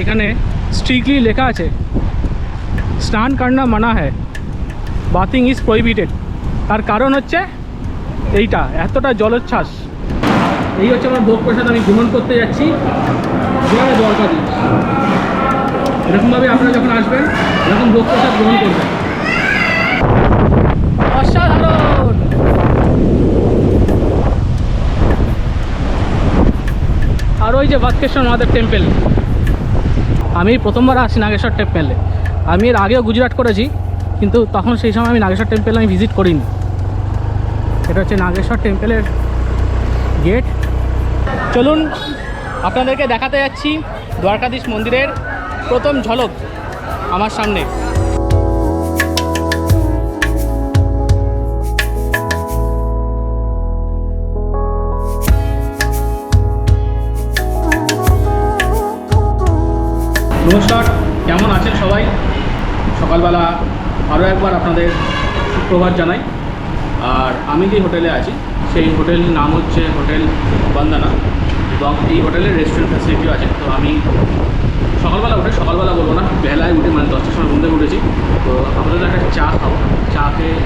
এখানে স্ট্রিক্টলি লেখা আছে, স্নান কান্না মানা হ্যায় বাথিং ইজ প্রহিবিটেড তার কারণ হচ্ছে এইটা, এতটা জলোচ্ছ্বাস। এই হচ্ছে আমার ভোগ প্রসাদ আমি গ্রহণ করতে যাচ্ছি। জয় দ্বারকাধীশ। এরকমভাবে আপনারা যখন আসবেন, এরকম ভোগ প্রসাদ গ্রহণ করবেন। আর ওই যে ভাস্কেশ্বর মহাদেব টেম্পল আমি প্রথমবার আসি নাগেশ্বর টেম্পেলে। আমি এর আগেও গুজরাট করেছি, কিন্তু তখন সেই সময় আমি নাগেশ্বর টেম্পেল আমি ভিজিট করিনি। এটা হচ্ছে নাগেশ্বর টেম্পেলের গেট। চলুন, আপনাদেরকে দেখাতে যাচ্ছি দ্বারকাধীশ মন্দিরের প্রথম ঝলক আমার সামনে। নমস্কার, কেমন আছেন সবাই? সকালবেলা আরও একবার আপনাদের সুপ্রভাত জানাই। আর আমি যে হোটেলে আছি, সেই হোটেল নাম হচ্ছে হোটেল বন্দনা এবং এই হোটেলের রেস্টুরেন্ট ফ্যাসিলিটিও আছে। তো আমি সকালবেলা উঠে, সকালবেলা বলব না, বেলায় উঠে মানে দশটার সময় ঘুম থেকে উঠেছি। তো আমাদের একটা চা খাব। চা খেয়ে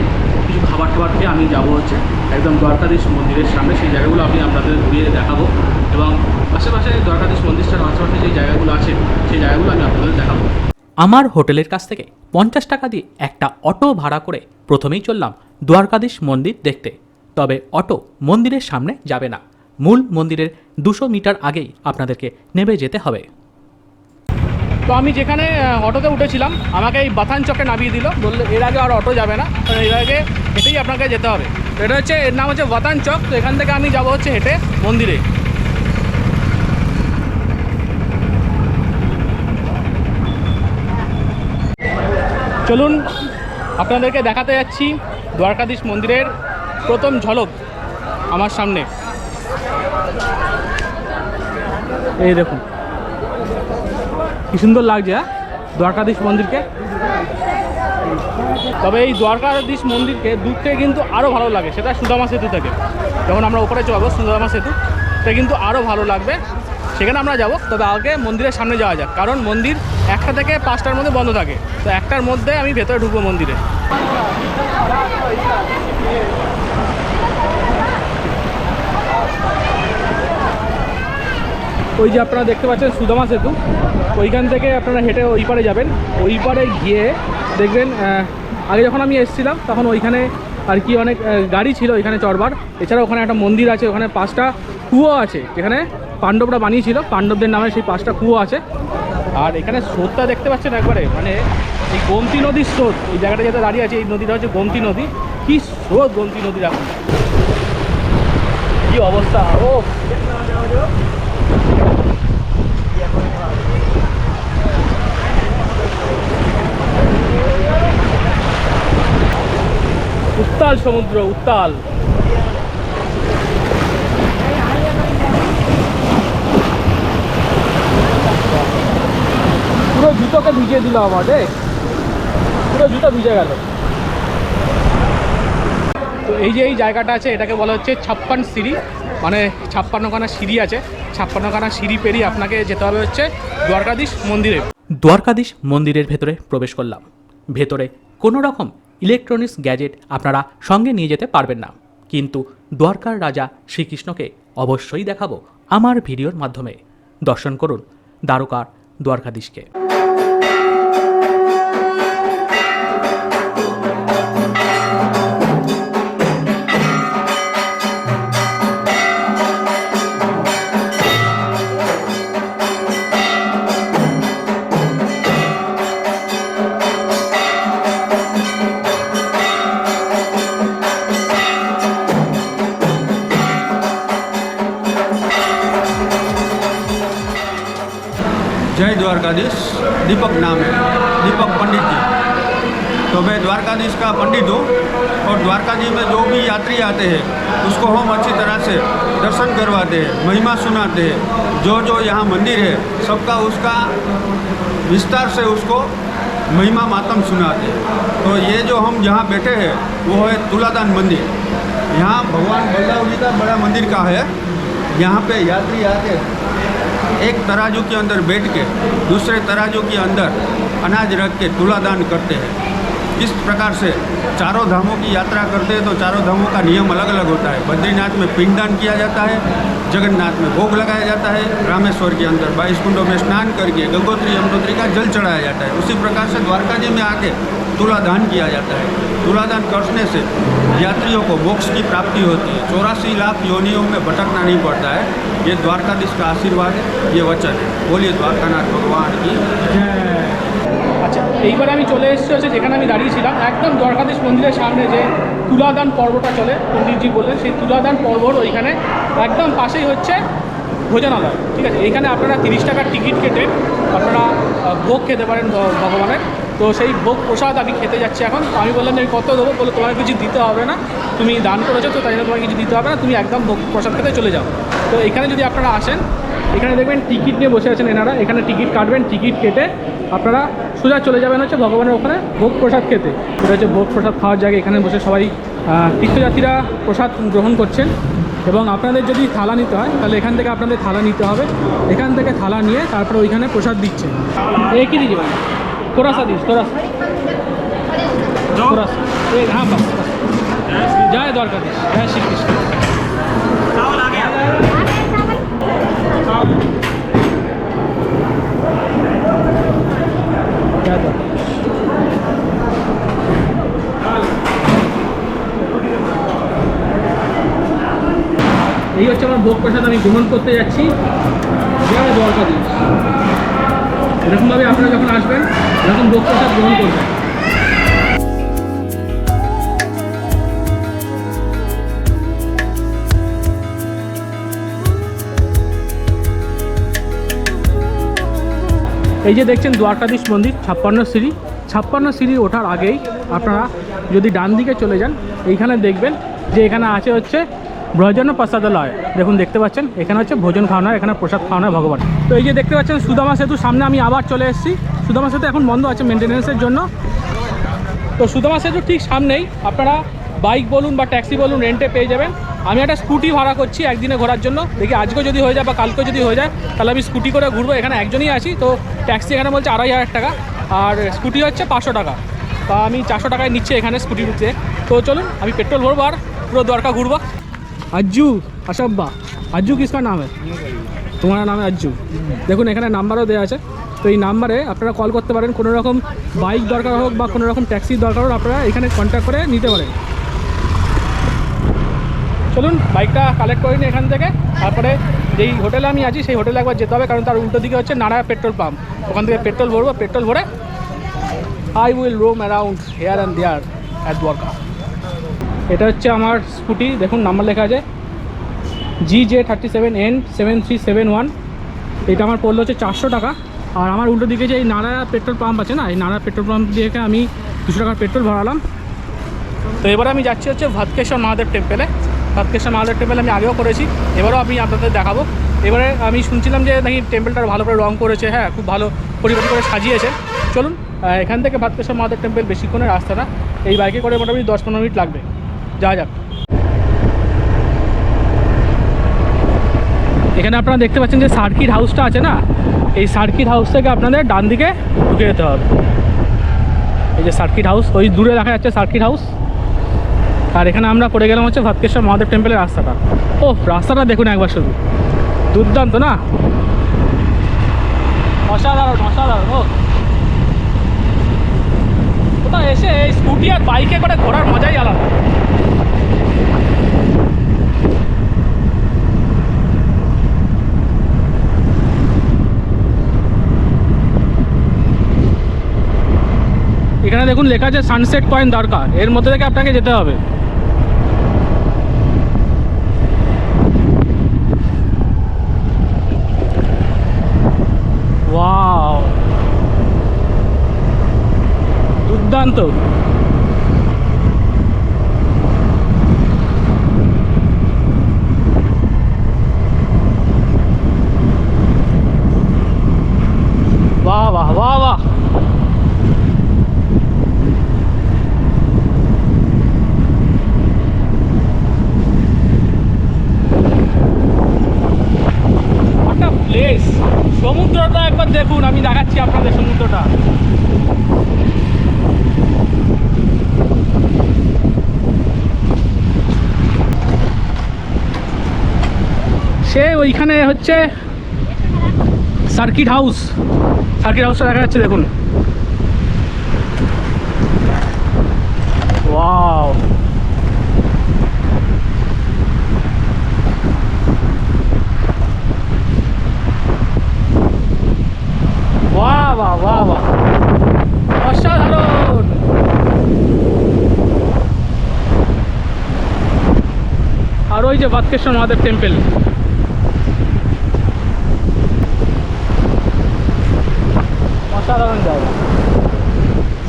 কিছু খাবার টাবার খেয়ে আমি যাব হচ্ছে একদম দ্বারকাধীশ মন্দিরের সামনে। সেই জায়গাগুলো আমি আপনাদের ঘুরিয়ে দেখাবো। এবং আশেপাশে দ্বারকাধীশ মন্দিরটার আশেপাশে যে জায়গাগুলো আছে সেই জায়গাগুলো আমি আপনাদের দেখাবো। আমার হোটেলের কাছ থেকে পঞ্চাশ টাকা দিয়ে একটা অটো ভাড়া করে প্রথমেই চললাম দ্বারকাধীশ মন্দির দেখতে। তবে অটো মন্দিরের সামনে যাবে না। মূল মন্দিরের দুশো মিটার আগেই আপনাদেরকে নেমে যেতে হবে। তো আমি যেখানে অটোতে উঠেছিলাম আমাকে এই বাথান চকে নামিয়ে দিল। বলল এর আগে আর অটো যাবে না এর আগে হেঁটেই আপনাকে যেতে হবে। এটা হচ্ছে এর নাম হচ্ছে বাতান চক। তো এখান থেকে আমি যাব হচ্ছে হেঁটে মন্দিরে। চলুন, আপনাদেরকে দেখাতে যাচ্ছি দ্বারকাধীশ মন্দিরের প্রথম ঝলক আমার সামনে। এই দেখুন। কি সুন্দর লাগছে হ্যাঁ? দ্বারকাধীশ মন্দিরকে। তবে এই দ্বারকাধীশ মন্দিরকে দূর থেকে কিন্তু আরও ভালো লাগে, সেটা সুদামা সেতু থেকে। যখন আমরা ওপরে যাব সুদামা সেতু সেটা কিন্তু আরও ভালো লাগবে। সেখানে আমরা যাব, তবে আগে মন্দিরের সামনে যাওয়া যাক। কারণ মন্দির একটা থেকে পাঁচটার মধ্যে বন্ধ থাকে। তো একটার মধ্যে আমি ভেতরে ঢুকবো মন্দিরে। ওই যে আপনারা দেখতে পাচ্ছেন সুদামা সেতু। ওইখান থেকে আপনারা হেঁটে ওই পারে যাবেন। ওই পারে গিয়ে দেখবেন আগে যখন আমি এসেছিলাম, তখন ওইখানে আর কি অনেক গাড়ি ছিল ওইখানে চড়বার। এছাড়া ওখানে একটা মন্দির আছে, ওখানে পাঁচটা কুয়ো আছে, যেখানে পাণ্ডবরা বানিয়েছিল। পাণ্ডবদের নামে সেই পাঁচটা কুয়ো আছে। আর এখানে স্রোতটা দেখতে পাচ্ছেন একবারে মানে এই গোমতী নদীর স্রোত। এই জায়গাটা যেটা দাঁড়িয়ে আছে, এই নদীটা হচ্ছে গোমতী নদী। কি স্রোত গোমতী নদীর এখন কি অবস্থা? ও! উত্তাল সমুদ্র, উত্তাল। পুরো জুতোকে ভিজিয়ে দিল আমার রে পুরো জুতো ভিজে গেল। তো এই যে এই জায়গাটা আছে, এটাকে বলা হচ্ছে ছাপ্পান সিঁড়ি। মানে ছাপ্পান্নখানা সিঁড়ি আছে। ছাপ্পান্নখানা সিঁড়ি পেরিয়ে আপনাকে যেতে হবে হচ্ছে দ্বারকাধীশ মন্দিরে। দ্বারকাধীশ মন্দিরের ভেতরে প্রবেশ করলাম। ভেতরে কোনো রকম ইলেকট্রনিক্স গ্যাজেট আপনারা সঙ্গে নিয়ে যেতে পারবেন না। কিন্তু দ্বারকার রাজা শ্রীকৃষ্ণকে অবশ্যই দেখাবো আমার ভিডিওর মাধ্যমে। দর্শন করুন দ্বারকার দ্বারকাধীশকে। जय द्वारकाधीश, दीपक नाम है, दीपक पंडित जी। तो मैं द्वारकाधीश का पंडित हूँ और द्वारकाधीश में जो भी यात्री आते हैं, उसको हम अच्छी तरह से दर्शन करवाते हैं, महिमा सुनाते हैं। जो जो यहाँ मंदिर है, सबका उसका विस्तार से उसको महिमा मातम सुनाते हैं। तो ये जो हम जहाँ बैठे हैं, वो है तुलादान मंदिर। यहाँ भगवान बलराम जी का बड़ा मंदिर का है। यहाँ पे यात्री आके एक तराजू के अंदर बैठ के दूसरे तराजू के अंदर अनाज रख के तुलादान करते हैं। इस प्रकार से चारों धामों की यात्रा करते हैं तो चारों धामों का नियम अलग अलग होता है। बद्रीनाथ में पिंडदान किया जाता है, जगन्नाथ में भोग लगाया जाता है, रामेश्वर के अंदर बाईस कुंडों में स्नान करके गंगोत्री, यमुनोत्री का जल चढ़ाया जाता है। उसी प्रकार से द्वारका जी में आके तुलादान किया जाता है तुलादान करने से यात्रियों को मोक्ष की प्राप्ति होती है चौरासी लाख योनियों में भटकना नहीं पड़ता है ये द्वारकाधीश का आशीर्वाद है ये वचन है बोलिए द्वारकानाथ भगवान की আচ্ছা এইবারে আমি চলে এসেছি হচ্ছে যেখানে আমি দাঁড়িয়েছিলাম একদম দ্বারকাধীশ মন্দিরের সামনে যে তুলাদান পর্বটা চলে পণ্ডিতজি বললেন সেই তুলাদান পর্বর ওইখানে একদম পাশেই হচ্ছে ভোজনালয় ঠিক আছে এইখানে আপনারা তিরিশ টাকার টিকিট কেটে আপনারা আহ, ভোগ খেতে পারেন ভ- ভগবানের তো সেই ভোগ প্রসাদ আমি খেতে যাচ্ছি এখন। আমি বললাম যে, আমি কত দেবো? বলে, তোমাকে কিছু দিতে হবে না। তুমি দান করেছ তো, তাই জন্য তোমাকে কিছু দিতে হবে না। তুমি একদম ভোগ প্রসাদ খেতে চলে যাও। তো এখানে যদি আপনারা আসেন, এখানে দেখবেন টিকিট নিয়ে বসে আছেন এনারা। এখানে টিকিট কাটবেন, টিকিট কেটে আপনারা সোজা চলে যাবেন হচ্ছে ভগবানের ওখানে ভোগ প্রসাদ খেতে। এটা হচ্ছে ভোগ প্রসাদ খাওয়ার জায়গা। এখানে বসে সবাই তীর্থযাত্রীরা প্রসাদ গ্রহণ করছেন। এবং আপনাদের যদি থালা নিতে হয়, তাহলে এখান থেকে আপনাদের থালা নিতে হবে। এখান থেকে থালা নিয়ে তারপরে ওইখানে প্রসাদ দিচ্ছে এ কি দিচ্ছে ভাই কোরাসা দিস কোরাসা কোরাসা এ হ্যাঁ বাস বাস। জয় দ্বারকাধীশ জয় শ্রীকৃষ্ণ জয় দ্বারকাধীশ এই হচ্ছে আমার ভোগ প্রসাদ আমি গ্রহণ করতে যাচ্ছি জয় দ্বারকাধীশ এরকমভাবে আপনারা যখন আসবেন, এরকম প্রসাদ গ্রহণ করবেন। এই যে দেখছেন দ্বারকাধীশ মন্দির, ছাপ্পান্ন সিঁড়ি। ছাপ্পান্ন সিঁড়ি ওঠার আগেই আপনারা যদি ডান দিকে চলে যান, এইখানে দেখবেন যে এখানে আছে হচ্ছে ব্রজন প্রসাদালয়। দেখুন, দেখতে পাচ্ছেন, এখানে হচ্ছে ভোজন খাওয়ানো এখানে প্রসাদ খাওয়ানো ভগবান। তো এই যে দেখতে পাচ্ছেন, সুদামা সেতু, সামনে আমি আবার চলে এসেছি। সুদামা সেতু এখন বন্ধ আছে মেনটেন্যান্সের জন্য। তো সুদামা সেতুর ঠিক সামনেই, আপনারা বাইক বলুন বা ট্যাক্সি বলুন, রেন্টে পেয়ে যাবেন। আমি একটা স্কুটি ভাড়া করছি একদিনে ঘোরার জন্য। দেখি আজকেও যদি হয়ে যায় বা কালকেও যদি হয়ে যায়, তাহলে আমি স্কুটি করে ঘুরবো। এখানে একজনই আছি, তো ট্যাক্সি এখানে বলছে আড়াই হাজার টাকা। আর স্কুটি হচ্ছে পাঁচশো টাকা। তা আমি চারশো টাকায় নিচ্ছি এখানে স্কুটিতে। তো চলুন, আমি পেট্রোল ভরবো আর পুরো দরকার ঘুরবো। আজ্জু আসাব্বা আজ্জু কিসকার নাম है তোমার নামে আজ্জু। দেখুন, এখানে নাম্বারও দেওয়া আছে। তো এই নাম্বারে আপনারা কল করতে পারেন। কোনো রকম বাইক দরকার হোক বা কোনো রকম ট্যাক্সির দরকার হোক, আপনারা এখানে কন্ট্যাক্ট করে নিতে পারেন। চলুন বাইকটা কালেক্ট করে নিই এখান থেকে। তারপরে যেই হোটেলে আমি আছি, সেই হোটেলে একবার যেতে হবে। কারণ তার উল্টো দিকে হচ্ছে নারায়ণ পেট্রোল পাম্প ওখান থেকে পেট্রোল ভরবো পেট্রোল ভরে I will roam around here and there at Dwarka এটা হচ্ছে আমার স্কুটি, দেখুন নাম্বার লেখা আছে G J thirty seven N seven three seven one এটা আমার পড়ল হচ্ছে চারশো টাকা। আর আমার উল্টো দিকে যে এই নারায়ণ পেট্রোল পাম্প আছে না, এই নারায়ণ পেট্রোল পাম্প দিয়ে আমি দুশো টাকার পেট্রোল ভরালাম। তো এবারে আমি যাচ্ছি হচ্ছে ভাতকেশ্বর মহাদেব টেম্পেলে ভাতকেশ্বর মহাদেব টেম্পেল আমি আগেও করেছি, এবারেও আমি আপনাদের দেখাবো। এবারে আমি শুনছিলাম যে নাকি টেম্পেলটা ভালো করে রং করেছে হ্যাঁ খুব ভালো পরিপাটি করে সাজিয়েছে। চলুন এখান থেকে ভাতকেশ্বর মহাদেব টেম্পেল বেশিক্ষণের রাস্তা না এই বাইকে করে মোটামুটি দশ পনেরো মিনিট লাগবে। যা যাক। এখানে আপনারা দেখতে পাচ্ছেন যে সার্কিট হাউসটা আছে না? এই সার্কিট হাউস থেকে আপনাদের ডান দিকে ঢুকে যেতে হবে। এই যে সার্কিট হাউস, ওই দূরে দেখা যাচ্ছে সার্কিট হাউস। আর এখানে আমরা পড়ে গেলাম হচ্ছে ভাতকেশ্বর মহাদেব টেম্পলের রাস্তাটা। ও, রাস্তাটা দেখুন একবার শুধু। দুর্দান্ত না? অসাধারণ অসাধারণ, ও। কোথাও এসে এই স্কুটি আর বাইকে করে ঘোরার মজাই আলাদা। এখানে দেখুন লেখা আছে সানসেট পয়েন্ট দরকার এর মধ্যে থেকে আপনাকে যেতে হবে। দুর্দান্ত। আমি দেখাচ্ছি আপনাদের সমুদ্রটা। সে ওইখানে হচ্ছে সার্কিট হাউস। সার্কিট হাউসটা দেখা যাচ্ছে দেখুন। বাতকেশ্বর মহাদেব টেম্পল। অসাধারণ জায়গা।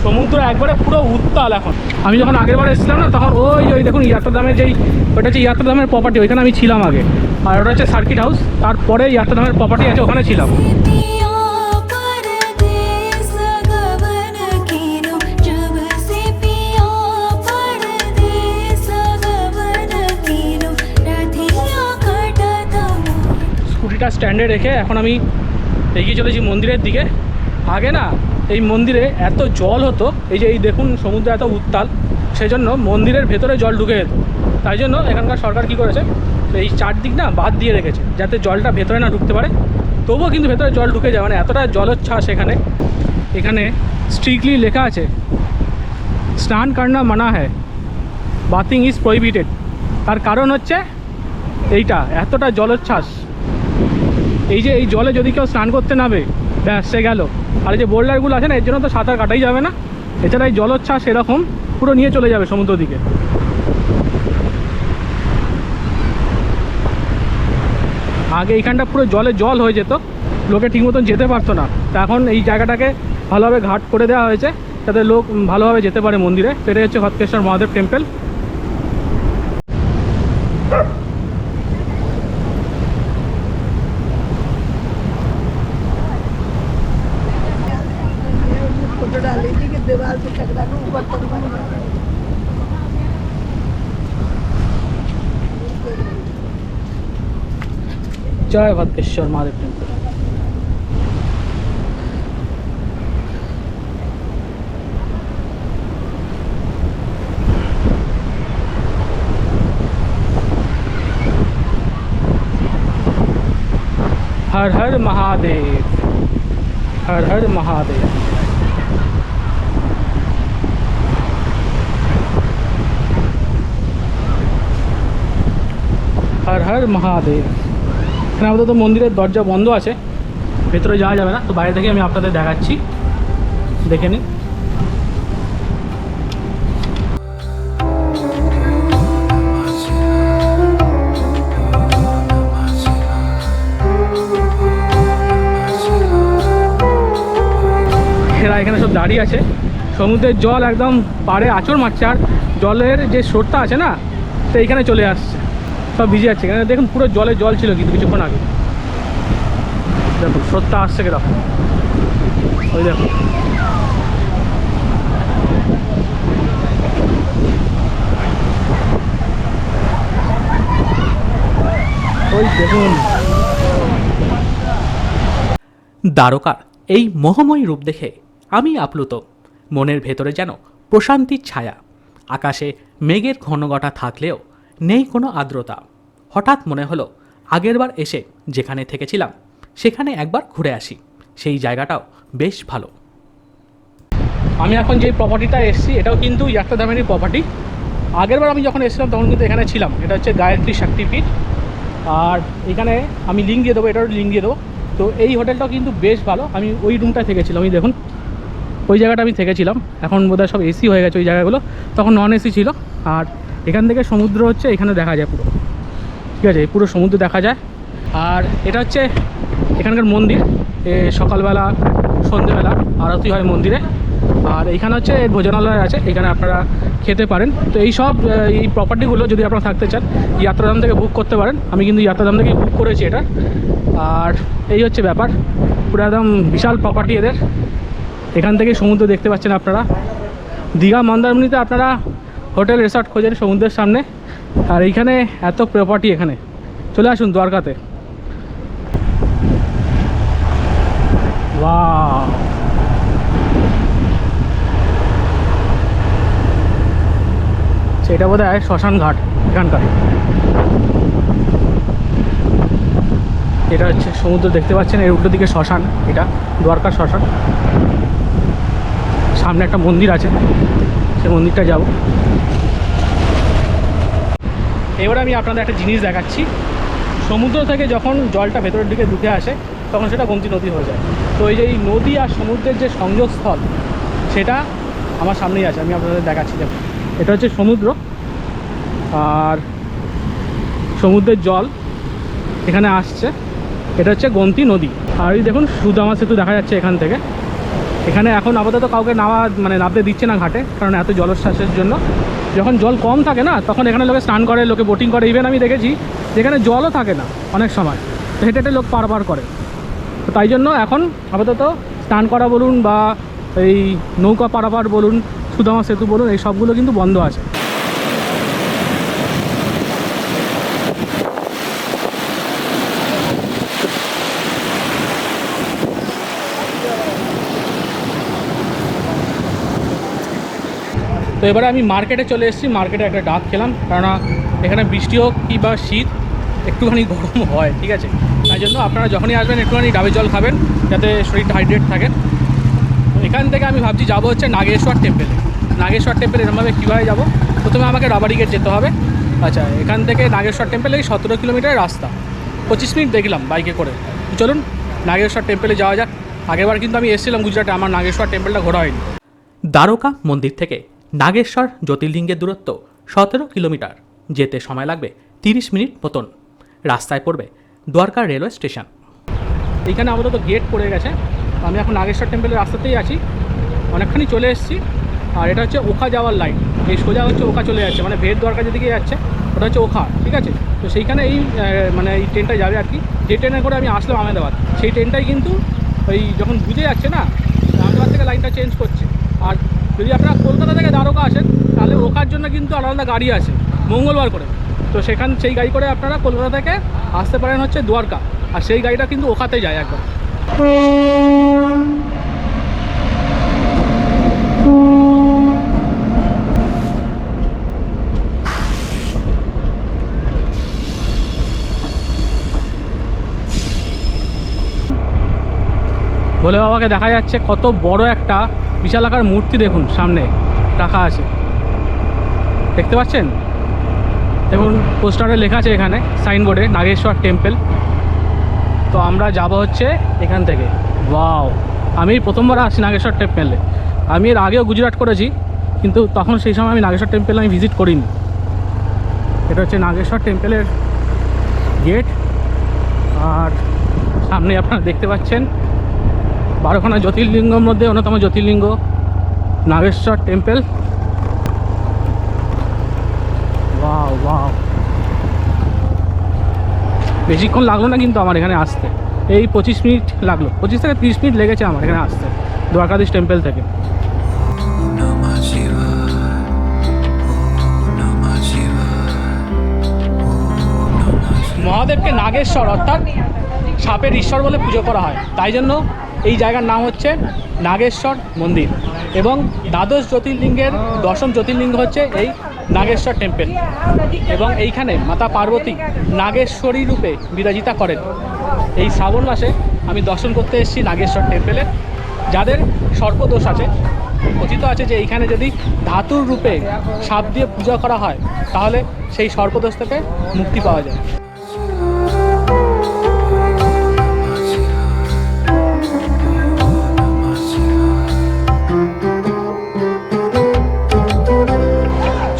সমুদ্র একবারে পুরো উত্তাল এখন। আমি যখন আগের বার এসেছিলাম না, তখন ওই ওই দেখুন ইয়াত্রাধামের যেই, ওটা হচ্ছে ইয়াত্রাধামের প্রপার্টি ওইখানে আমি ছিলাম আগে। আর ওটা হচ্ছে সার্কিট হাউস তারপরে ইয়াত্রাধামের প্রপার্টি আছে, ওখানে ছিলাম। স্কুটিটা স্ট্যান্ডে রেখে এখন আমি এগিয়ে চলেছি মন্দিরের দিকে। আগে না এই মন্দিরে এত জল হতো, এই যে এই দেখুন সমুদ্র এত উত্তাল সেই জন্য মন্দিরের ভেতরে জল ঢুকে যেত। তাই জন্য এখানকার সরকার কি করেছে? এই চারদিক না বাদ দিয়ে রেখেছে, যাতে জলটা ভেতরে না ঢুকতে পারে। তবুও কিন্তু ভেতরে জল ঢুকে যায় মানে এতটা জলোচ্ছ্বাস এখানে এখানে স্ট্রিক্টলি লেখা আছে, স্নান করনা মানা হ্যায় বাথিং ইজ প্রহিবিটেড তার কারণ হচ্ছে এইটা, এতটা জলোচ্ছ্বাস। এই যে এই জলে যদি কেউ স্নান করতে নামে, ব্যাস, সে গেল। আর এই যে বোল্ডারগুলো আছে না, এর জন্য তো সাঁতার কাটাই যাবে না। এছাড়া এই জলোচ্ছ্বাস এরকম পুরো নিয়ে চলে যাবে সমুদ্র দিকে। আগে এইখানটা পুরো জলে জল হয়ে যেত, লোকে ঠিক মতন যেতে পারতো না। তা এখন এই জায়গাটাকে ভালোভাবে ঘাট করে দেওয়া হয়েছে, যাতে লোক ভালোভাবে যেতে পারে মন্দিরে। সেটাই হচ্ছে হৎকেশ্বর মহাদেব টেম্পল जय भद्रेश्वर महादेव टेंपल हर हर महादेव हर हर महादेव। हर हर महादेव। এখানে আপাতত মন্দিরের দরজা বন্ধ আছে, ভেতরে যাওয়া যাবে না, তো বাইরে থেকে আমি আপনাদের দেখাচ্ছি, দেখে নিন। এখানে সব দাঁড়িয়ে আছে, সমুদ্রের জল একদম পাড়ে আচর মারছে, আর জলের যে স্রোতটা আছে না তো এইখানে চলে আসছে। সব ভিজে যাচ্ছে। এখানে দেখুন, পুরো জলে জল ছিল কিন্তু কিছুক্ষণ আগে। দেখুন, স্রোতটা আসছে কীরকম। ওই দেখুন। ওই দেখুন। দ্বারকার এই মোহময়ী রূপ দেখে আমি আপ্লুত। মনের ভেতরে যেন প্রশান্তির ছায়া। আকাশে মেঘের ঘনঘটা থাকলেও নেই কোনো আর্দ্রতা। হঠাৎ মনে হলো আগেরবার এসে যেখানে থেকেছিলাম, সেখানে একবার ঘুরে আসি। সেই জায়গাটাও বেশ ভালো। আমি এখন যে প্রপার্টিটা এসেছি, এটাও কিন্তু যাত্রাধামেরই প্রপার্টি আগেরবার আমি যখন এসেছিলাম, তখন কিন্তু এখানে ছিলাম। এটা হচ্ছে গায়ত্রী শক্তিপীঠ। আর এখানে আমি লিঙ্ক দিয়ে দেবো, এটারও লিঙ্ক দিয়ে দেবো। তো এই হোটেলটাও কিন্তু বেশ ভালো। আমি ওই রুমটায় থেকেছিলাম, এই দেখুন। ওই জায়গাটা আমি থেকেছিলাম। এখন বোধহয় সব এসি হয়ে গেছে ওই জায়গাগুলো। তখন নন এসি ছিল। আর এখান থেকে সমুদ্র হচ্ছে, এখানে দেখা যায় পুরো। ঠিক আছে, পুরো সমুদ্র দেখা যায়। আর এটা হচ্ছে এখানকার মন্দির সকালবেলা, সন্ধেবেলা, আরতি হয় মন্দিরে। আর এইখানে হচ্ছে ভোজনালয় আছে, এখানে আপনারা খেতে পারেন। তো এই সব এই প্রপার্টিগুলো যদি আপনারা থাকতে চান, যাত্রাধাম থেকে বুক করতে পারেন। আমি কিন্তু যাত্রাধাম থেকে বুক করেছি এটা। আর এই হচ্ছে ব্যাপার। পুরো একদম বিশাল প্রপার্টি এদের। এখান থেকে সমুদ্র দেখতে পাচ্ছেন আপনারা। দীঘা, মন্দারমণিতে আপনারা হোটেল রিসর্ট খোঁজেন সমুদ্রের সামনে। আর এইখানে এত প্রপার্টি এখানে। চলে আসুন দ্বারকাতে। সেটা বোধ হয় শ্মশান ঘাট এখানকার। এটা হচ্ছে সমুদ্র, দেখতে পাচ্ছেন? এর উল্টো দিকে শ্মশান এটা দ্বারকা শ্মশান। সামনে একটা মন্দির আছে। সে মন্দিরটা যাব। এবার আমি আপনাদের একটা জিনিস দেখাচ্ছি। সমুদ্র থেকে যখন জলটা ভেতরের দিকে ঢুকে আসে, তখন সেটা গোমতী নদী হয়ে যায়। তো এই যে এই নদী আর সমুদ্রের যে সংযোগস্থল, সেটা আমার সামনেই আছে, আমি আপনাদের দেখাচ্ছি। এটা হচ্ছে সমুদ্র। আর সমুদ্রের জল এখানে আসছে। এটা হচ্ছে গোমতী নদী। আর এই দেখুন, সুদামা সেতু দেখা যাচ্ছে এখান থেকে। এখানে এখন আপাতত কাউকে নামা মানে নামতে দিচ্ছে না ঘাটে, কারণ এত জলোচ্ছ্বাসের জন্য। যখন জল কম থাকে না, তখন এখানে লোকে স্নান করে, লোকে বোটিং করে। ইভেন আমি দেখেছি, যেখানে জলও থাকে না অনেক সময়, তো হেঁটে হেঁটে লোক পারবার করে। তো তাই জন্য এখন আপাতত স্নান করা বলুন বা এই নৌকা পারাপার বলুন, সুদামা সেতু বলুন, এই সবগুলো কিন্তু বন্ধ আছে। এবারে আমি মার্কেটে চলে এসেছি মার্কেটে একটা ডাক খেলাম, কেননা এখানে বৃষ্টি হোক কি বা শীত, একটুখানি গরম হয়, ঠিক আছে? তাই জন্য আপনারা যখনই আসবেন, একটুখানি ডাবের জল খাবেন, যাতে শরীরটা হাইড্রেট থাকে। এখান থেকে আমি ভাবছি যাব হচ্ছে নাগেশ্বর টেম্পেলে নাগেশ্বর টেম্পেল এরমভাবে কীভাবে যাব? প্রথমে আমাকে রাবারি গেট যেতে হবে। আচ্ছা এখান থেকে নাগেশ্বর টেম্পেল এই সতেরো কিলোমিটার রাস্তা। পঁচিশ মিনিট দেখলাম বাইকে করে। চলুন, নাগেশ্বর টেম্পেলে যাওয়া যাক। আগেরবার কিন্তু আমি এসেছিলাম গুজরাটে, আমার নাগেশ্বর টেম্পেলটা ঘোরা হয়নি। দ্বারকা মন্দির থেকে নাগেশ্বর জ্যোতির্লিঙ্গের দূরত্ব সতেরো কিলোমিটার। যেতে সময় লাগবে তিরিশ মিনিট মতন। রাস্তায় পড়বে দ্বারকা রেলওয়ে স্টেশন। এইখানে আপাতত গেট পড়ে গেছে। আমি এখন নাগেশ্বর টেম্পলের রাস্তাতেই আছি। অনেকখানি চলে এসেছি। আর এটা হচ্ছে ওখা যাওয়ার লাইন। এই সোজা হচ্ছে ওখা চলে যাচ্ছে। মানে ভেদ দ্বারকা যেদিকে যাচ্ছে, ওটা হচ্ছে ওখা, ঠিক আছে? তো সেইখানে এই মানে এই ট্রেনটা যাবে আর কি। যে ট্রেনে করে আমি আসলাম আহমেদাবাদ, সেই ট্রেনটাই কিন্তু ওই যখন বুঝে যাচ্ছে না আহমেদাবাদ থেকে লাইনটা চেঞ্জ করছে। আর যদি আপনারা কলকাতা থেকে দ্বারকা আসেন, তাহলে ওখার জন্য কিন্তু আলাদা গাড়ি আছে, মঙ্গলবার করে। তো সেখান, সেই গাড়ি করে আপনারা কলকাতা থেকে আসতে পারেন হচ্ছে দ্বারকা। আর সেই গাড়িটা কিন্তু ওখাতে যায় একবার। ভোলে বাবাকে দেখা যাচ্ছে কত বড় একটা বিশালাকার মূর্তি দেখুন, সামনে রাখা আছে। দেখতে পাচ্ছেন? দেখুন, পোস্টারে লেখা আছে এখানে, সাইনবোর্ডে, নাগেশ্বর টেম্পল। তো আমরা যাব হচ্ছে এখান থেকে। ওয়াও! আমি প্রথমবার আসছি নাগেশ্বর টেম্পেলে। আমি এর আগেও গুজরাট করেছি, কিন্তু তখন সেই সময় আমি নাগেশ্বর টেম্পল আমি ভিজিট করিনি। এটা হচ্ছে নাগেশ্বর টেম্পলের গেট। আর সামনে আপনারা দেখতে পাচ্ছেন বারোখানা জ্যোতির্লিঙ্গর মধ্যে অন্যতম জ্যোতির্লিঙ্গ, নাগেশ্বর টেম্পল। Wow wow. বেশিক্ষণ লাগল না কিন্তু আমার এখানে আসতে। এই পঁচিশ মিনিট লাগল। পঁচিশ থেকে তিরিশ মিনিট লেগেছে আমার এখানে আসতে। দ্বারকাধীশ টেম্পল থেকে। মহাদেবকে নাগেশ্বর অর্থাৎ সাপের ঈশ্বর বলে পুজো করা হয়। তাই জন্য এই জায়গার নাম হচ্ছে নাগেশ্বর মন্দির এবং দ্বাদশ জ্যোতির্লিঙ্গের দশম জ্যোতির্লিঙ্গ হচ্ছে এই নাগেশ্বর টেম্পেল এবং এইখানে মাতা পার্বতী নাগেশ্বরী রূপে বিরাজিতা করেন। এই শ্রাবণ মাসে আমি দর্শন করতে এসেছি নাগেশ্বর টেম্পলে যাদের সর্পদোষ আছে, কথিত আছে যে এইখানে যদি ধাতুর রূপে সাপ দিয়ে পূজা করা হয়, তাহলে সেই সর্পদোষ থেকে মুক্তি পাওয়া যায়।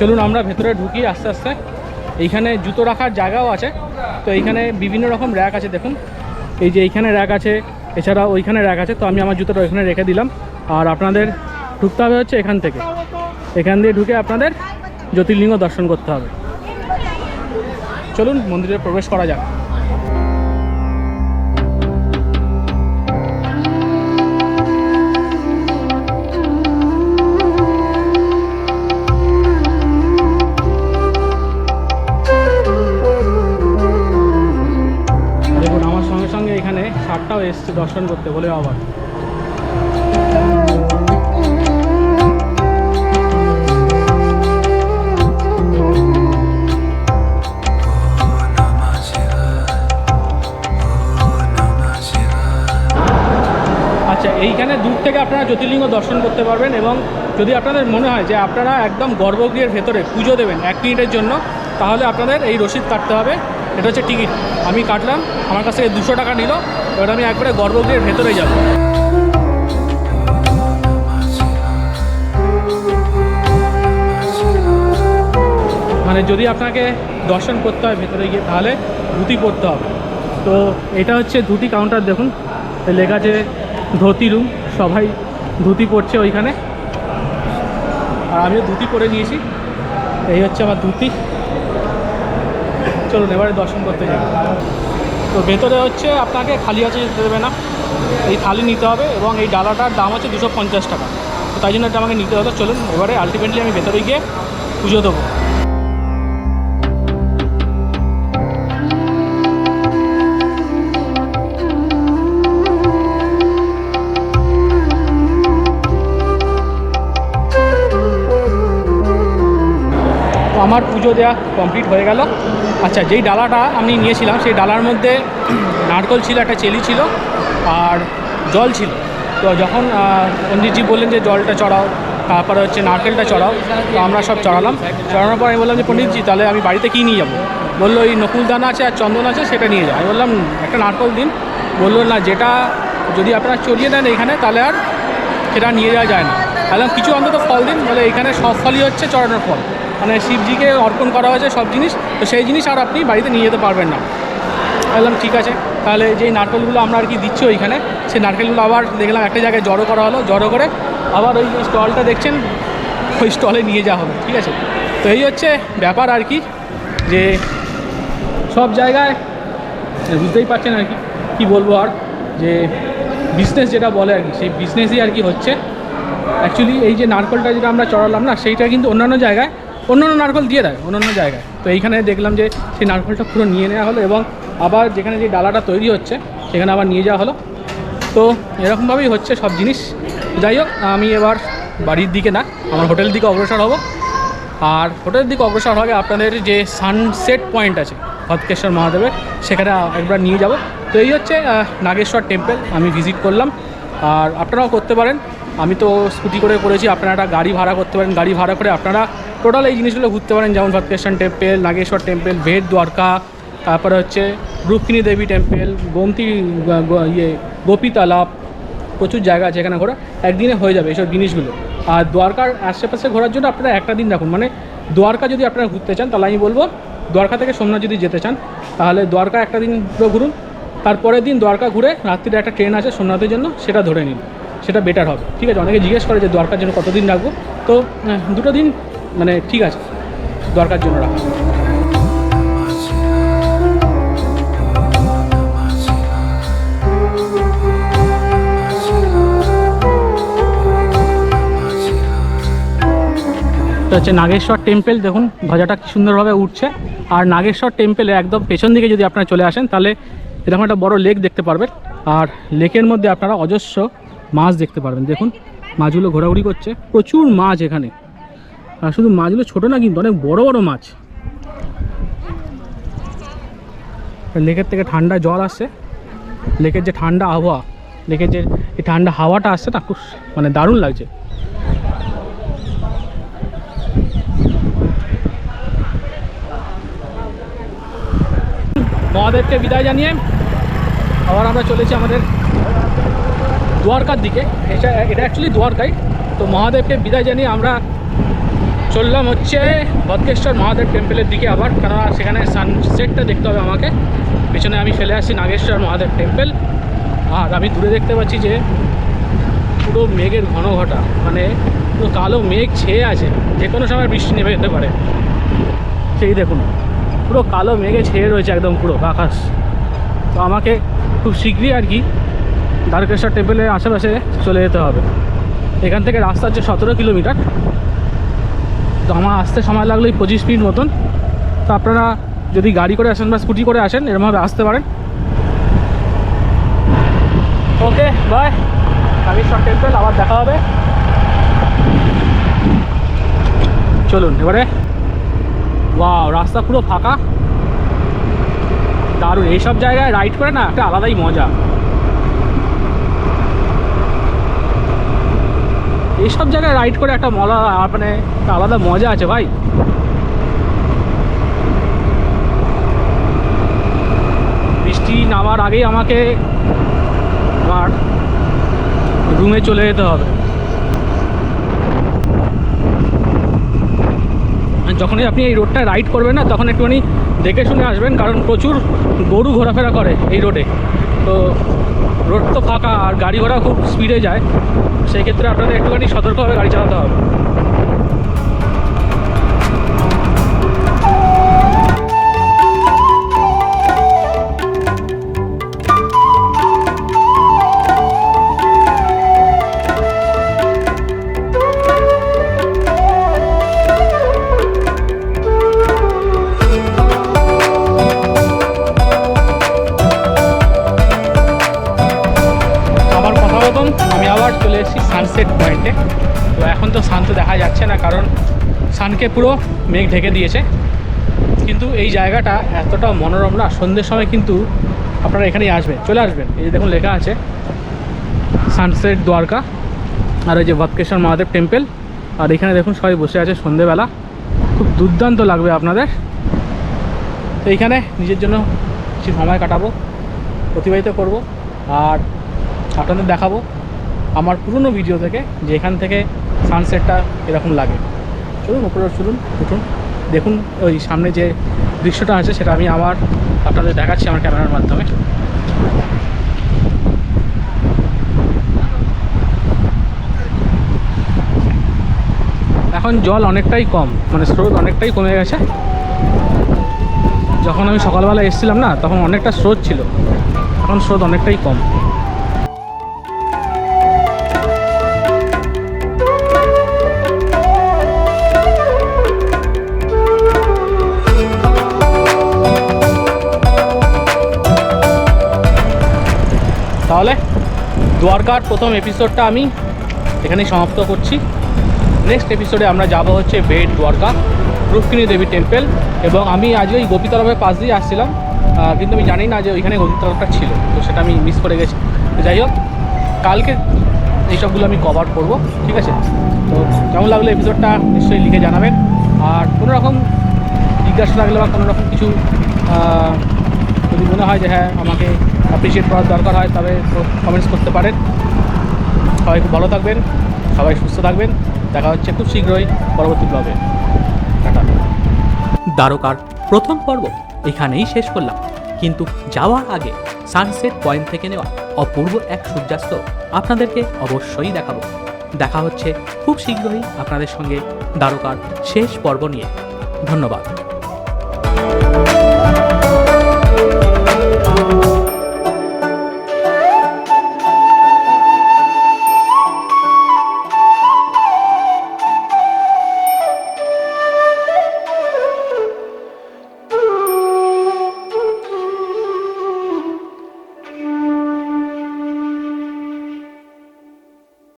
চলুন আমরা ভেতরে ঢুকি আস্তে আস্তে। এইখানে জুতো রাখার জায়গাও আছে। তো এইখানে বিভিন্ন রকম র্যাক আছে, দেখুন। এই যে এইখানে র্যাক আছে এছাড়া ওইখানে র্যাক আছে। তো আমি আমার জুতোটা ওইখানে রেখে দিলাম। আর আপনাদের ঢুকতে হবে হচ্ছে এখান থেকে। এখান দিয়ে ঢুকে আপনাদের জ্যোতির্লিঙ্গ দর্শন করতে হবে। চলুন মন্দিরে প্রবেশ করা যাক। এসেছি দর্শন করতে, বলে আবার। আচ্ছা এইখানে দূর থেকে আপনারা জ্যোতির্লিঙ্গ দর্শন করতে পারবেন এবং যদি আপনাদের মনে হয় যে আপনারা একদম গর্ভগৃহের ভেতরে পুজো দেবেন এক মিনিটের জন্য, তাহলে আপনাদের এই রসিদ কাটতে হবে। এটা হচ্ছে টিকিট। আমি কাটলাম, আমার কাছ থেকে দুশো টাকা নিল। এবার আমি একবারে গর্ভগৃহের ভেতরে যাব। মানে যদি আপনাকে দর্শন করতে হয় ভেতরে গিয়ে, তাহলে ধুতি পরতে হবে। তো এটা হচ্ছে ধুতি কাউন্টার দেখুন। লেখা আছে ধুতি রুম সবাই ধুতি পরছে ওইখানে। আর আমিও ধুতি পরে নিয়েছি। এই হচ্ছে আমার ধুতি। চলুন, এবারে দর্শন করতে যাই। তো ভেতরে হচ্ছে আপনাকে খালি আছে যেতে দেবে না। এই থালি নিতে হবে এবং এই ডালাটার দাম হচ্ছে দুশো পঞ্চাশ টাকা। তো তাই জন্য এটা আমাকে নিতে হবে। চলুন, এবারে আলটিমেটলি আমি ভেতরে গিয়ে পুজো দেবো। আমার পুজো দেওয়া কমপ্লিট হয়ে গেল। আচ্ছা যেই ডালাটা আমি নিয়েছিলাম সেই ডালার মধ্যে নারকল ছিল একটা চেলি ছিল আর জল ছিল। তো যখন আহ, পণ্ডিতজি বললেন যে জলটা চড়াও তারপরে হচ্ছে নারকেলটা চড়াও তো আমরা সব চড়ালাম। চড়ানোর পর আমি বললাম যে পণ্ডিতজি তাহলে আমি বাড়িতে কী নিয়ে যাব? বলল এই নকুলদানা আছে আর চন্দন আছে সেটা নিয়ে যাও। আমি বললাম একটা নারকল দিন। বলল না যেটা যদি আপনারা চড়িয়ে দেন এখানে তাহলে আর সেটা নিয়ে যাওয়া যায় না। বললাম কিছু অন্তত ফল দিন। বলে এখানে সব ফলই হচ্ছে চড়ানোর ফল। মানে শিবজিকে অর্পণ করা হয়েছে সব জিনিস, তো সেই জিনিস আর আপনি বাড়িতে নিয়ে যেতে পারবেন না। বললাম, ঠিক আছে, তাহলে যেই নারকেলগুলো আমরা আর কি দিচ্ছি ওইখানে, সেই নারকেলগুলো আবার দেখলাম একটা জায়গায় জড়ো করা হলো, জড়ো করে আবার ওই যে স্টলটা দেখছেন, ওই স্টলে নিয়ে যাওয়া হবে, ঠিক আছে? তো এই হচ্ছে ব্যাপার আর কি, যে সব জায়গায়, বুঝতেই পারছেন আর কি, কী বলব আর, যে বিজনেস যেটা বলে আর কি, সেই বিজনেসই আর কি হচ্ছে। অ্যাকচুয়ালি এই যে নারকলটা যেটা আমরা চড়ালাম না, সেইটা কিন্তু অন্যান্য জায়গায় অন্যান্য নারকল দিয়ে দেয় অন্য অন্য জায়গায়। তো এইখানে দেখলাম যে সেই নারকলটা পুরো নিয়ে নেওয়া হলো এবং আবার যেখানে যে ডালাটা তৈরি হচ্ছে, সেখানে আবার নিয়ে যাওয়া হলো। তো এরকমভাবেই হচ্ছে সব জিনিস। যাই হোক, আমি এবার বাড়ির দিকে না, আমার হোটেলের দিকে অগ্রসর হব। আর হোটেলের দিকে অগ্রসর হবে আপনাদের যে সানসেট পয়েন্ট আছে হতকেশ্বর মহাদেবের, সেখানে একবার নিয়ে যাব। তো এই হচ্ছে নাগেশ্বর টেম্পল, আমি ভিজিট করলাম। আর আপনারাও করতে পারেন। আমি তো স্কুটি করে করেছি, আপনারা একটা গাড়ি ভাড়া করতে পারেন, গাড়ি ভাড়া করে আপনারা টোটাল এই জিনিসগুলো ঘুরতে পারেন, যেমন ভৎকেশ্বর টেম্পল নাগেশ্বর টেম্পেল ভেট দ্বারকা, তারপরে হচ্ছে রুক্মিণী দেবী টেম্পেল গোমতি ইয়ে গোপী তালাব প্রচুর জায়গা আছে এখানে ঘোরা একদিনে হয়ে যাবে এইসব জিনিসগুলো। আর দ্বারকার আশেপাশে ঘোরার জন্য আপনারা একটা দিন রাখুন মানে দ্বারকা যদি আপনারা ঘুরতে চান, তাহলে আমি বলব দ্বারকা থেকে সোমনাথ যদি যেতে চান, তাহলে দ্বারকা একটা দিন পুরো ঘুরুন, তারপরের দিন দ্বারকা ঘুরে রাত্রিরে একটা ট্রেন আছে সোমনাথের জন্য, সেটা ধরে নিন। সেটা বেটার হবে। ঠিক আছে, অনেকে জিজ্ঞেস করে যে দ্বারকার জন্য কতদিন রাখব? তো দুটো দিন মানে ঠিক আছে, দরকার জন্য রাখা এটা হচ্ছে নাগেশ্বর টেম্পেল দেখুন, ধ্বজাটা কি সুন্দরভাবে উঠছে। আর নাগেশ্বর টেম্পলে একদম পেছন দিকে যদি আপনারা চলে আসেন, তাহলে এরকম একটা বড় লেক দেখতে পারবেন। আর লেকের মধ্যে আপনারা অজস্র মাছ দেখতে পারবেন। দেখুন, মাছগুলো ঘোরাঘুরি করছে। প্রচুর মাছ এখানে। আর শুধু মাছগুলো ছোটো না, কিন্তু অনেক বড় বড় মাছ। লেকের থেকে ঠান্ডা জল আসছে। লেকের যে ঠান্ডা আবহাওয়া, লেকের যে ঠান্ডা হাওয়াটা আসছে না, খুব মানে দারুণ লাগছে। মহাদেবকে বিদায় জানিয়ে আবার আমরা চলেছি আমাদের দ্বারকার দিকে। এটা এটা অ্যাকচুয়ালি দ্বারকাই তো মহাদেবকে বিদায় জানিয়ে আমরা চললাম হচ্ছে ভদ্রেশ্বর মহাদেব টেম্পলের দিকে আবার। কেননা সেখানে সানসেটটা দেখতে হবে আমাকে। পেছনে আমি ফেলে আসছি নাগেশ্বর মহাদেব টেম্পল আর আমি দূরে দেখতে পাচ্ছি যে পুরো মেঘের ঘন ঘটা মানে পুরো কালো মেঘ ছেয়ে আছে। যে কোনো সময় বৃষ্টি নেমে যেতে পারে। সেই দেখুন, পুরো কালো মেঘে ছেয়ে রয়েছে একদম পুরো আকাশ। তো আমাকে খুব শীঘ্রই আর কি দ্বারকেশ্বর টেম্পলের আশেপাশে চলে যেতে হবে। এখান থেকে রাস্তা হচ্ছে সতেরো কিলোমিটার, তো আমার আসতে সময় লাগল এই পঁচিশ মিনিট মতন। তো আপনারা যদি গাড়ি করে আসেন বা স্কুটি করে আসেন, এরমভাবে আসতে পারেন। ওকে বাই নাগেশ্বর টেম্পল আবার দেখা হবে। চলুন, এবারে। ওয়াও রাস্তা পুরো ফাঁকা। দারুণ, এইসব জায়গায় রাইড করে না, একটা আলাদাই মজা। এইসব জায়গায় রাইড করে একটা মজা মানে আলাদা মজা আছে ভাই। বৃষ্টি নামার আগেই আমাকে আমার রুমে চলে যেতে হবে। যখনই আপনি এই রোডটা রাইড করবেন না, তখন একটুখানি দেখে শুনে আসবেন, কারণ প্রচুর গরু ঘোরাফেরা করে এই রোডে তো রোড তো ফাঁকা, আর গাড়ি ঘোড়া খুব স্পিডে যায়। সেই ক্ষেত্রে আপনাদের একটুখানি সতর্কভাবে গাড়ি চালাতে হবে। সানকে পুরো মেঘ ঢেকে দিয়েছে। কিন্তু এই জায়গাটা এতটা মনোরম না, সন্ধ্যের সময় কিন্তু আপনারা এখানেই আসবেন, চলে আসবেন। এই যে দেখুন লেখা আছে, সানসেট দ্বারকা, আর ওই যে ভৎকেশ্বর মহাদেব টেম্পল। আর এখানে দেখুন সবাই বসে আছে সন্ধেবেলা খুব দুর্দান্ত লাগবে আপনাদের। তো এইখানে নিজের জন্য কিছু সময় কাটাবো, অতিবাহিত করব, আর আপনাদের দেখাবো আমার পুরনো ভিডিও থেকে, যে এখান থেকে সানসেটটা এরকম লাগে। চলুন, উপরে চলুন উঠুন দেখুন, ওই সামনে যে দৃশ্যটা আছে, সেটা আমি আমার আপনাদের দেখাচ্ছি আমার ক্যামেরার মাধ্যমে। এখন জল অনেকটাই কম মানে স্রোত অনেকটাই কমে গেছে। যখন আমি সকালবেলা এসেছিলাম না, তখন অনেকটা স্রোত ছিল। এখন স্রোত অনেকটাই কম। দ্বারকার প্রথম এপিসোডটা আমি এখানেই সমাপ্ত করছি। নেক্সট এপিসোডে আমরা যাব হচ্ছে বেড দ্বারকা, রুক্মিণী দেবী টেম্পল এবং আমি আজ ওই গোপীতরফের পাশ দিয়ে আসছিলাম কিন্তু আমি জানি না যে ওইখানে গোপীতরফটা ছিল, তো সেটা আমি মিস করে গেছি। যাই হোক, কালকে এইসবগুলো আমি কভার করব, ঠিক আছে? তো কেমন লাগল এপিসোডটা নিশ্চয়ই লিখে জানাবেন। আর কোনো রকম জিজ্ঞাসা লাগলে বা কোনো রকম কিছু যদি মনে হয় যে হ্যাঁ আমাকে অ্যাপ্রিসিয়েট করার দরকার হয়, তবে কমেন্টস করতে পারেন। সবাই খুব ভালো থাকবেন, সবাই সুস্থ থাকবেন। দেখা হচ্ছে খুব শীঘ্রই পরবর্তী ব্লগে দ্বারকার প্রথম পর্ব এখানেই শেষ করলাম। কিন্তু যাওয়ার আগে সানসেট পয়েন্ট থেকে নেওয়া অপূর্ব এক সূর্যাস্ত আপনাদেরকে অবশ্যই দেখাবো। দেখা হচ্ছে খুব শীঘ্রই আপনাদের সঙ্গে দ্বারকার শেষ পর্ব নিয়ে। ধন্যবাদ।